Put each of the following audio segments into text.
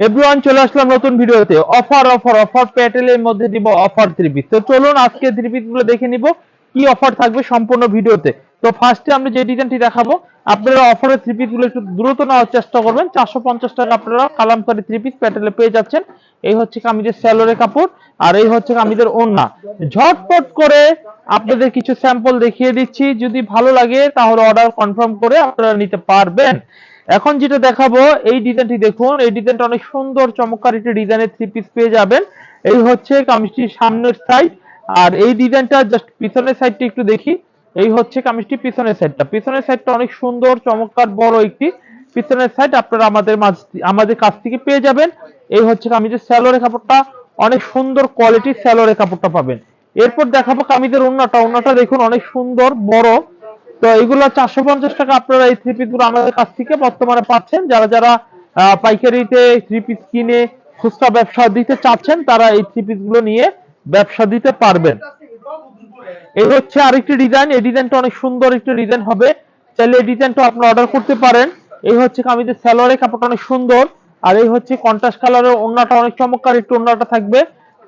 Everyone চলে আসলাম নতুন ভিডিওতে। অফার অফার অফার প্যাটেলের মধ্যে দিব অফার থ্রিপিস তো চলুন, আজকে থ্রিপিসগুলো দেখে নিব, কি অফার থাকবে সম্পূর্ণ ভিডিওতে। তো ফার্স্টে আমরা যে ডিজাইনটি দেখাবো, আপনারা অফারের থ্রিপিসগুলো একটু দ্রুত নেওয়ার চেষ্টা করবেন। চারশো পঞ্চাশ টাকা আপনারা কালামকারী থ্রি পিস প্যাটেলে পেয়ে যাচ্ছেন। এই হচ্ছে কামিজের স্যালোরের কাপড়, আর এই হচ্ছে কামিজের ওড়না। ঝটপট করে আপনাদের কিছু স্যাম্পল দেখিয়ে দিচ্ছি। যদি ভালো লাগে, তাহলে অর্ডার কনফার্ম করে আপনারা নিতে পারবেন। এখন যেটা দেখাবো, এই ডিজাইনটি দেখুন, এই ডিজাইনটা অনেক সুন্দর, চমৎকার একটি ডিজাইনের থ্রি পিস পেয়ে যাবেন। এই হচ্ছে কামিজটির সামনের সাইড আর এই ডিজাইনটা জাস্ট পিছনের সাইডটা একটু দেখি। এই হচ্ছে কামিজটি পিছনের সাইডটা পিছনের সাইডটা অনেক সুন্দর, চমৎকার, বড় একটি পিছনের সাইড আপনারা আমাদের মাঝ আমাদের কাছ থেকে পেয়ে যাবেন। এই হচ্ছে কামিজের স্যালোরের কাপড়টা, অনেক সুন্দর কোয়ালিটির স্যালোরের কাপড়টা পাবেন। এরপর দেখাবো কামিজের ওন্নাটা ওন্নাটা দেখুন, অনেক সুন্দর, বড়। তো এগুলো চারশো পঞ্চাশ টাকা আপনারা এই থ্রি পিসগুলো আমাদের কাছ থেকে বর্তমানে পাচ্ছেন। যারা যারা পাইকারিতে থ্রি পিস কিনে খুচরা ব্যবসা দিতে চাচ্ছেন, তারা এই থ্রি পিসগুলো নিয়ে ব্যবসা দিতে পারবেন। এই হচ্ছে আরেকটি ডিজাইন এই ডিজাইনটা অনেক সুন্দর একটি ডিজাইন হবে। চাইলে এই ডিজাইনটা আপনারা অর্ডার করতে পারেন। এই হচ্ছে কামিজের স্যালোয়ারের কাপড়টা অনেক সুন্দর। আর এই হচ্ছে কন্ট্রাস্ট কালারের ওড়নাটা অনেক চমৎকার একটু ওড়নাটা থাকবে।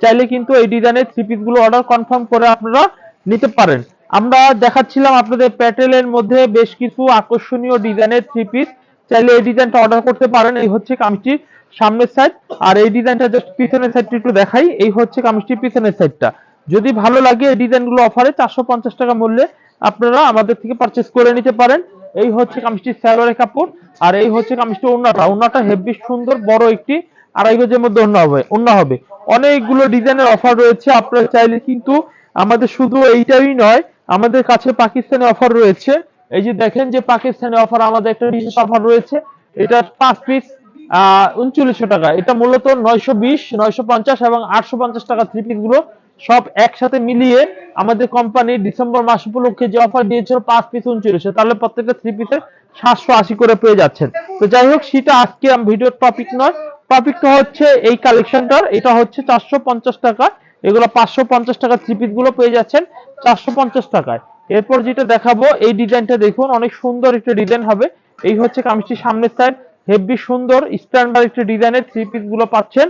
চাইলে কিন্তু এই ডিজাইনের থ্রি পিসগুলো অর্ডার কনফার্ম করে আপনারা নিতে পারেন। আমরা দেখাচ্ছিলাম আপনাদের প্যাটেলের মধ্যে বেশ কিছু আকর্ষণীয় ডিজাইনের থ্রি পিস চাইলে এই ডিজাইনটা অর্ডার করতে পারেন, এই হচ্ছে কামিজটির সামনের সাইড আর এই ডিজাইনটা জাস্ট পিছনের সাইডটা একটু দেখাই, এই হচ্ছে কামিজটির পিছনের সাইডটা যদি ভালো লাগে এই ডিজাইনগুলো অফারে চারশো পঞ্চাশ টাকা মূল্যে আপনারা আমাদের থেকে পারচেস করে নিতে পারেন। এই হচ্ছে কামিজটির স্যালোয়ারের কাপড়, আর এই হচ্ছে কামিজটির ওড়নাটা ওড়নাটা হেভি সুন্দর, বড় একটি আড়াই গজের মধ্যে ওড়না হবে ওড়না হবে। অনেকগুলো ডিজাইনের অফার রয়েছে, আপনারা চাইলে কিন্তু আমাদের শুধু এইটাই নয়, আমাদের কাছে পাকিস্তানি অফার রয়েছে। এই যে দেখেন যে পাকিস্তানি অফার আমাদের একটা বিশেষ অফার রয়েছে। এটা পাঁচ পিস উনচল্লিশশো টাকা। এটা মূলত নয়শো বিশ, নয়শো পঞ্চাশ এবং আটশো পঞ্চাশ টাকা থ্রি পিসগুলো সব একসাথে মিলিয়ে আমাদের কোম্পানি ডিসেম্বর মাস উপলক্ষে যে অফার দিয়েছিল, পাঁচ পিস উনচল্লিশশো। তাহলে প্রত্যেকটা থ্রি পিসের সাতশো আশি করে পেয়ে যাচ্ছেন। তো যাই হোক, সেটা আজকে ভিডিওর টপিক নয়। টপিকটা হচ্ছে এই কালেকশনটার এটা হচ্ছে চারশো পঞ্চাশ টাকা। এগুলো পাঁচশো পঞ্চাশ টাকার থ্রি গুলো পেয়ে যাচ্ছেন চারশো পঞ্চাশ টাকায়। এরপর যেটা দেখাবো, এই ডিজাইনটা দেখুন, অনেক সুন্দর একটা ডিজাইন হবে। এই হচ্ছে কামিজটির সামনের সাইড হেভি সুন্দর স্ট্যান্ডার্ড একটি ডিজাইনের থ্রি পিসগুলো পাচ্ছেন।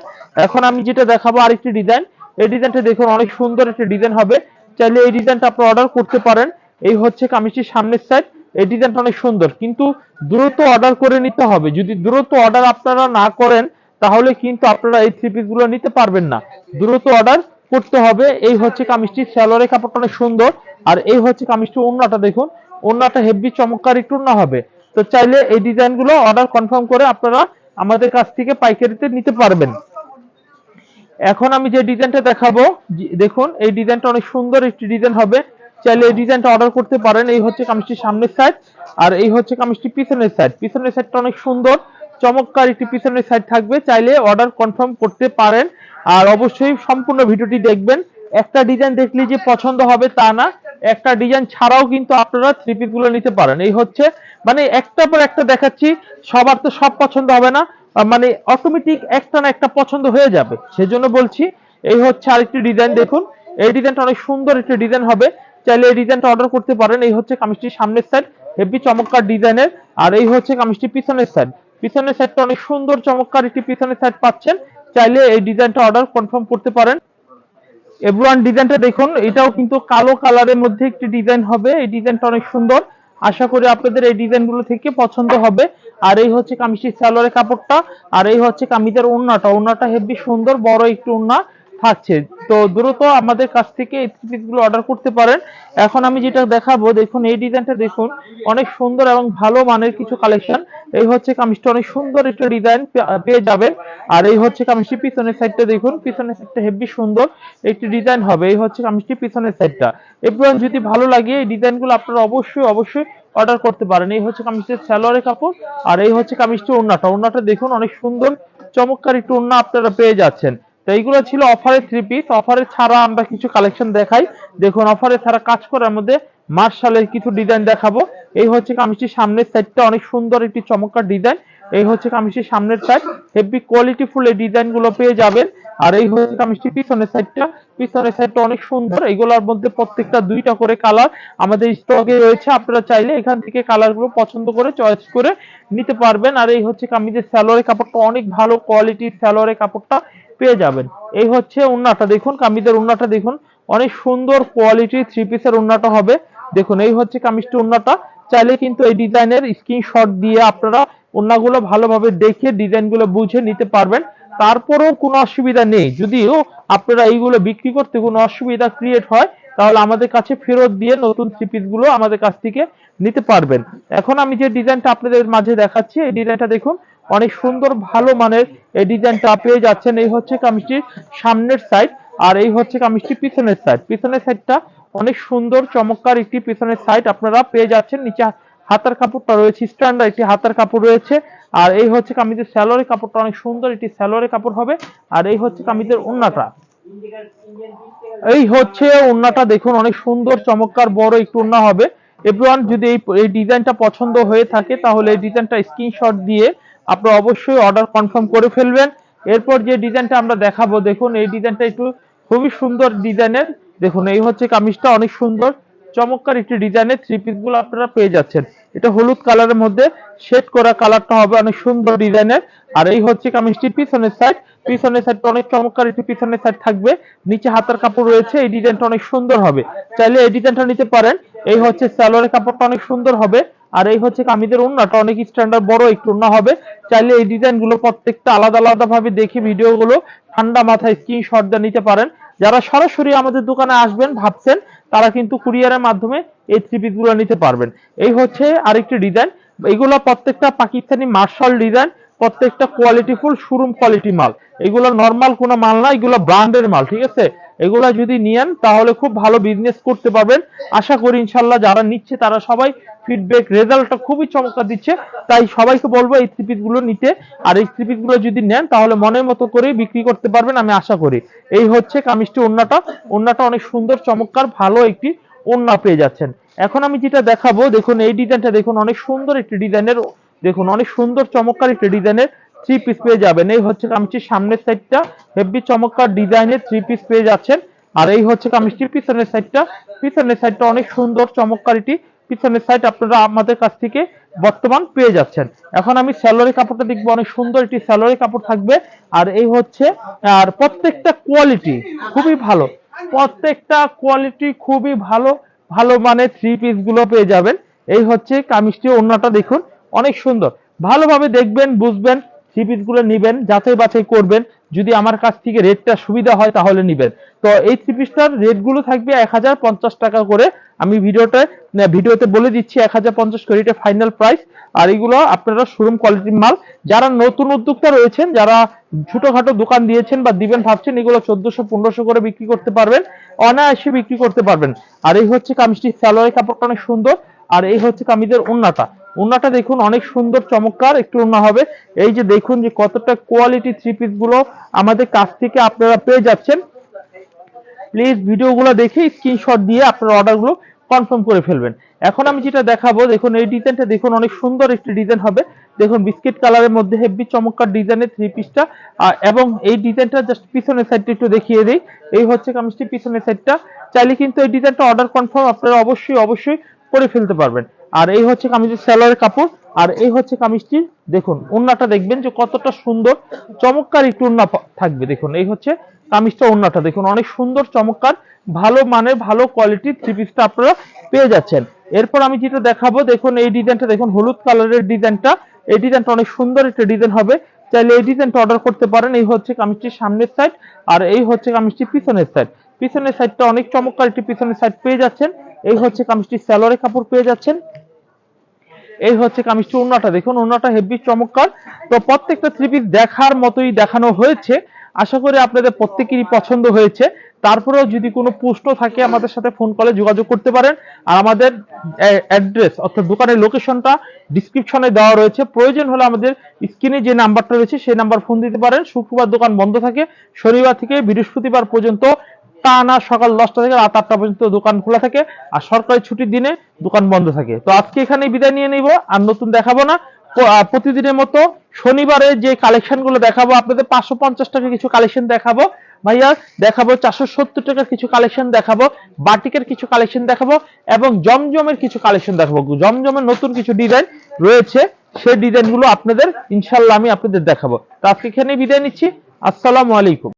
এখন আমি যেটা দেখাবো আরেকটি ডিজাইন এই ডিজাইনটা দেখুন, অনেক সুন্দর একটা ডিজাইন হবে। চাইলে এই ডিজাইনটা আপনি অর্ডার করতে পারেন। এই হচ্ছে কামিজটির সামনের সাইড এই ডিজাইনটা অনেক সুন্দর। কিন্তু দ্রুত অর্ডার করে নিতে হবে। যদি দ্রুত অর্ডার আপনারা না করেন, তাহলে কিন্তু আপনারা এই থ্রি পিসগুলো নিতে পারবেন না। দ্রুত অর্ডার করতে হবে। এই হচ্ছে কামিজটির স্যালোয়ারের কাপড়টা অনেক সুন্দর। আর এই হচ্ছে কামিজটির ওড়নাটা দেখুন। ওড়নাটা হেভি চমৎকার একটু ওড়না হবে। তো চাইলে এই ডিজাইনগুলো অর্ডার কনফার্ম করে আপনারা আমাদের কাছ থেকে পাইকারিতে নিতে পারবেন। এখন আমি যে ডিজাইনটা দেখাবো দেখুন, এই ডিজাইনটা অনেক সুন্দর একটি ডিজাইন হবে। চাইলে এই ডিজাইনটা অর্ডার করতে পারেন। এই হচ্ছে কামিজটির সামনের সাইড আর এই হচ্ছে কামিজটির পিছনের সাইড পিছনের সাইডটা অনেক সুন্দর। চমৎকার একটি পিছনের সাইড থাকবে। চাইলে অর্ডার কনফার্ম করতে পারেন। আর অবশ্যই সম্পূর্ণ ভিডিওটি দেখবেন। একটা ডিজাইন দেখলে যে পছন্দ হবে তা না। একটা ডিজাইন ছাড়াও কিন্তু আপনারা থ্রি পিসগুলো নিতে পারেন। এই হচ্ছে মানে একটা পর একটা দেখাচ্ছি, সবার তো সব পছন্দ হবে না। মানে অটোমেটিক একটা না একটা পছন্দ হয়ে যাবে। সেজন্য বলছি, এই হচ্ছে আরেকটি ডিজাইন দেখুন। এই ডিজাইনটা অনেক সুন্দর একটি ডিজাইন হবে। চাইলে এই ডিজাইনটা অর্ডার করতে পারেন। এই হচ্ছে কামিজটির সামনের সাইড হেভি চমৎকার ডিজাইনের আর এই হচ্ছে কামিজটির পিছনের সাইড পিছনের সাইডটা অনেক সুন্দর চমৎকার একটি পিছনের সাইড পাচ্ছেন। চাইলে এই ডিজাইনটা অর্ডার কনফার্ম করতে পারেন। এভরান ডিজাইনটা দেখুন, এটাও কিন্তু কালো কালারের মধ্যে একটি ডিজাইন হবে। এই ডিজাইনটা অনেক সুন্দর। আশা করি আপনাদের এই ডিজাইনগুলো থেকে পছন্দ হবে। আর এই হচ্ছে কামিজের সালোয়ারের কাপড়টা, আর এই হচ্ছে কামিজের ওড়নাটা। ওড়নাটা হেভি সুন্দর, বড় একটু ওড়না। থাকছে। তো দ্রুত আমাদের কাছ থেকে এই গুলো অর্ডার করতে পারেন। এখন আমি যেটা দেখাবো, দেখুন, এই ডিজাইনটা দেখুন, অনেক সুন্দর এবং ভালো মানের কিছু কালেকশন এই হচ্ছে কামিজটা, অনেক সুন্দর একটা ডিজাইন পেয়ে যাবেন। আর এই হচ্ছে কামিজটি পিছনের সাইডটা দেখুন, পিছনের সাইডটা হেভি সুন্দর একটি ডিজাইন হবে। এই হচ্ছে কামিজটি পিছনের সাইডটা এবার যদি ভালো লাগে, এই ডিজাইনগুলো আপনারা অবশ্যই অবশ্যই অর্ডার করতে পারেন। এই হচ্ছে কামিজটির সালোয়ারের কাপড়, আর এই হচ্ছে কামিজটি ওড়নাটা। ওড়নাটা দেখুন, অনেক সুন্দর, চমৎকার একটু ওড়না আপনারা পেয়ে যাচ্ছেন। তো এইগুলো ছিল অফারের থ্রি পিস অফারে ছাড়া আমরা কিছু কালেকশন দেখাই। দেখুন অফারে ছাড়া কাজ করার মধ্যে মার্শালের কিছু ডিজাইন দেখাবো। এই হচ্ছে কামিজটির সামনের সাইডটা অনেক সুন্দর একটি চমৎকার ডিজাইন এই হচ্ছে কামিজটির সামনের সাইড হেভি কোয়ালিটি ফুল এই ডিজাইনগুলো পেয়ে যাবেন। আর এই হচ্ছে কামিজটির পিছনের সাইডটা পিছনের সাইডটা অনেক সুন্দর। এগুলোর মধ্যে প্রত্যেকটা দুইটা করে কালার আমাদের স্টকে রয়েছে। আপনারা চাইলে এখান থেকে কালারগুলো পছন্দ করে চয়েস করে নিতে পারবেন। আর এই হচ্ছে কামিজের স্যালোয়ারের কাপড়টা অনেক ভালো কোয়ালিটির স্যালোয়ারের কাপড়টা। পেয়ে যাবেন। এই হচ্ছে উন্নাটা। দেখুন, কামিজের উন্নাটা দেখুন। অনেক সুন্দর কোয়ালিটি থ্রি পিসের উন্নাটা হবে। দেখুন, এই হচ্ছে কামিজটি উন্নাটা। চাইলে কিন্তু এই ডিজাইনের স্ক্রিনশট দিয়ে আপনারা উন্নাগুলো ভালোভাবে দেখে ডিজাইনগুলো বুঝে নিতে পারবেন। তারপরেও কোনো অসুবিধা নেই। যদিও আপনারা এইগুলো বিক্রি করতে কোনো অসুবিধা ক্রিয়েট হয়, তাহলে আমাদের কাছে ফেরত দিয়ে নতুন থ্রি গুলো আমাদের কাছ থেকে নিতে পারবেন। এখন আমি যে ডিজাইনটা আপনাদের মাঝে দেখাচ্ছি, এই ডিজাইনটা দেখুন। অনেক সুন্দর, ভালো মানের এই ডিজাইনটা পেয়ে যাচ্ছেন। এই হচ্ছে কামিজটির সামনের সাইড আর এই হচ্ছে কামিজটির পিছনের সাইড পিছনের সাইডটা অনেক সুন্দর, চমৎকার একটি পিছনের সাইড আপনারা পেয়ে যাচ্ছেন। নিচে হাতার কাপড়টা রয়েছে স্ট্যান্ডার্ড একটি হাতার কাপড় রয়েছে। আর এই হচ্ছে কামিজের স্যালোয়ারের কাপড়টা, অনেক সুন্দর একটি স্যালোয়ারের কাপড় হবে। আর এই হচ্ছে কামিজের ওন্নাটা এই হচ্ছে ওন্নাটা দেখুন, অনেক সুন্দর, চমৎকার, বড় একটু ওন্না হবে। এভরিওয়ান যদি এই ডিজাইনটা পছন্দ হয়ে থাকে, তাহলে এই ডিজাইনটা স্ক্রিনশট দিয়ে আপনারা অবশ্যই অর্ডার কনফার্ম করে ফেলবেন। এরপর যে ডিজাইনটা আমরা দেখাবো, দেখুন, এই ডিজাইনটা একটু খুবই সুন্দর ডিজাইনের। দেখুন, এই হচ্ছে কামিজটা অনেক সুন্দর। চমৎকার একটি ডিজাইনের থ্রি পিসগুলো আপনারা পেয়ে যাচ্ছেন। এটা হলুদ কালারের মধ্যে শেড করা কালারটা হবে অনেক সুন্দর ডিজাইনের। আর এই হচ্ছে কামিজটির পিছনের সাইড পিছনের সাইডটা অনেক চমৎকার একটি পিছনের সাইড থাকবে। নিচে হাতার কাপড় রয়েছে, এই ডিজাইনটা অনেক সুন্দর হবে। চাইলে এই ডিজাইনটা নিতে পারেন। এই হচ্ছে স্যালোয়ারের কাপড়টা অনেক সুন্দর হবে, আর এই হচ্ছে কামিজের ওন্নাটা অনেক স্ট্যান্ডার্ড বড়, একটু ওন্না হবে। চাইলে এই ডিজাইনগুলো প্রত্যেকটা আলাদা আলাদা ভাবে দেখে ভিডিও গুলো ঠান্ডা মাথায় স্ক্রিনশট দিয়ে নিতে পারেন। যারা সরাসরি আমাদের দোকানে আসবেন, ভাবছেন, তারা কিন্তু কুরিয়ারের মাধ্যমে এই থ্রি পিসগুলো নিতে পারবেন। এই হচ্ছে আরেকটি ডিজাইন এগুলো প্রত্যেকটা পাকিস্তানি মার্শাল ডিজাইন প্রত্যেকটা কোয়ালিটি ফুল শোরুম কোয়ালিটি মাল। এগুলো নর্মাল কোনো মাল না, এগুলো ব্র্যান্ডের মাল, ঠিক আছে? এগুলা যদি নিয়েন, তাহলে খুব ভালো বিজনেস করতে পারবেন। আশা করি ইনশাল্লাহ যারা নিচ্ছে, তারা সবাই ফিডব্যাক রেজাল্টটা খুবই চমৎকার দিচ্ছে। তাই সবাইকে বলব এই থ্রি গুলো নিতে। আর এই থ্রি গুলো যদি নেন, তাহলে মনের মতো করে বিক্রি করতে পারবেন, আমি আশা করি। এই হচ্ছে কামিজটি ওন্নাটা। ওন্নাটা অনেক সুন্দর, চমৎকার, ভালো একটি ওন্না পেয়ে যাচ্ছেন। এখন আমি যেটা দেখাবো, দেখুন, এই ডিজাইনটা দেখুন, অনেক সুন্দর একটি ডিজাইনের দেখুন, অনেক সুন্দর, চমৎকার একটি ডিজাইনের থ্রি পিস পেয়ে যাবেন। এই হচ্ছে কামিজটির সামনের সাইডটা হেভি চমৎকার ডিজাইনের থ্রি পিস পেয়ে যাচ্ছেন। আর এই হচ্ছে কামিজটির পিছনের সাইডটা পিছনের সাইডটা অনেক সুন্দর, চমৎকার এটি। পিছনের সাইড আপনারা আমাদের কাছ থেকে বর্তমান পেয়ে যাচ্ছেন। এখন আমি স্যালোরি কাপড়টা দেখব। অনেক সুন্দর একটি স্যালোরি কাপড় থাকবে। আর এই হচ্ছে, আর প্রত্যেকটা কোয়ালিটি খুবই ভালো। প্রত্যেকটা কোয়ালিটি খুবই ভালো ভালো মানের থ্রি পিসগুলো পেয়ে যাবেন। এই হচ্ছে কামিজটি অন্যটা দেখুন। অনেক সুন্দর। ভালোভাবে দেখবেন, বুঝবেন। থ্রি পিসগুলো নিবেন, যাচাই বাছাই করবেন। যদি আমার কাছ থেকে রেটটা সুবিধা হয় তাহলে নিবেন। তো এই থ্রি পিসটার রেটগুলো থাকবে এক হাজার পঞ্চাশ টাকা করে। আমি ভিডিওটা ভিডিওতে বলে দিচ্ছি এক হাজার পঞ্চাশ করে এটা ফাইনাল প্রাইস আর এগুলো আপনারা শোরুম কোয়ালিটির মাল, যারা নতুন উদ্যোক্তা রয়েছেন, যারা ছোটখাটো দোকান দিয়েছেন বা দিবেন ভাবছেন, এগুলো চোদ্দশো, পনেরোশো করে বিক্রি করতে পারবেন, অনায়াসে বিক্রি করতে পারবেন। আর এই হচ্ছে কামিজটি স্যালোয়ারের কাপড়টা অনেক সুন্দর। আর এই হচ্ছে কামিজের উন্নাটা উন্নাটা দেখুন, অনেক সুন্দর, চমৎকার, একটু উন্না হবে। এই যে দেখুন যে কতটা কোয়ালিটি থ্রি পিসগুলো আমাদের কাছ থেকে আপনারা পেয়ে যাচ্ছেন। প্লিজ ভিডিওগুলো দেখে স্ক্রিনশট দিয়ে আপনার অর্ডারগুলো কনফার্ম করে ফেলবেন। এখন আমি যেটা দেখাবো, দেখুন, এই ডিজাইনটা দেখুন, অনেক সুন্দর একটি ডিজাইন হবে। দেখুন বিস্কিট কালারের মধ্যে হেভি চমৎকার ডিজাইনের থ্রি পিসটা এবং এই ডিজাইনটা জাস্ট পিছনের সাইডটা একটু দেখিয়ে দিই। এই হচ্ছে কামিজটি পিছনের সাইডটা চাইলে কিন্তু এই ডিজাইনটা অর্ডার কনফার্ম আপনারা অবশ্যই অবশ্যই করে ফেলতে পারবেন। আর এই হচ্ছে কামিজের স্যালোয়ারের কাপড়, আর এই হচ্ছে কামিজটি দেখুন, ওন্নাটা দেখবেন যে কতটা সুন্দর, চমৎকার একটু ওন্না থাকবে, দেখুন, এই হচ্ছে কামিজটা, ওন্নাটা, দেখুন, অনেক সুন্দর, চমৎকার, ভালো মানের, ভালো কোয়ালিটির থ্রি পিসটা আপনারা পেয়ে যাচ্ছেন। এরপর আমি যেটা দেখাবো, দেখুন, এই ডিজাইনটা দেখুন, হলুদ কালারের ডিজাইনটা এই ডিজাইনটা অনেক সুন্দর একটা ডিজাইন হবে, চাইলে এই ডিজাইনটা অর্ডার করতে পারেন, এই হচ্ছে কামিজটির সামনের সাইড আর এই হচ্ছে কামিজটির পিছনের সাইড পিছনের সাইডটা অনেক চমৎকার একটি পিছনের সাইড পেয়ে যাচ্ছেন, এই হচ্ছে কামিজটির স্যালোয়ারের কাপড় পেয়ে যাচ্ছেন। এই হচ্ছে কামিজটি ওন্নাটা দেখুন ওন্নাটা হেভি চমৎকার। তো প্রত্যেকটা থ্রি পিস দেখার মতোই দেখানো হয়েছে। আশা করি আপনাদের প্রত্যেকেরই পছন্দ হয়েছে। তারপরেও যদি কোনো প্রশ্ন থাকে, আমাদের সাথে ফোন কলে যোগাযোগ করতে পারেন। আর আমাদের অ্যাড্রেস অর্থাৎ দোকানের লোকেশনটা ডিসক্রিপশনে দেওয়া রয়েছে। প্রয়োজন হলে আমাদের স্ক্রিনে যে নাম্বারটা রয়েছে, সেই নাম্বার ফোন দিতে পারেন। শুক্রবার দোকান বন্ধ থাকে। শনিবার থেকে বৃহস্পতিবার পর্যন্ত টানা সকাল দশটা থেকে রাত আটটা পর্যন্ত দোকান খোলা থাকে আর সরকারি ছুটির দিনে দোকান বন্ধ থাকে। তো আজকে এখানে বিদায় নিয়ে নিব, আর নতুন দেখাবো না। প্রতিদিনের মতো শনিবারে যে কালেকশনগুলো দেখাবো, আপনাদের পাঁচশো পঞ্চাশ টাকা কিছু কালেকশন দেখাবো। ভাইয়া, দেখাবো চারশো সত্তর টাকার কিছু কালেকশন দেখাবো, বাটিকের কিছু কালেকশন দেখাবো এবং জমজমের কিছু কালেকশন দেখাবো। জমজমের নতুন কিছু ডিজাইন রয়েছে, সেই ডিজাইনগুলো আপনাদের, ইনশাল্লাহ আমি আপনাদের দেখাবো। তো আজকে এখানে বিদায় নিচ্ছি। আসসালামু আলাইকুম।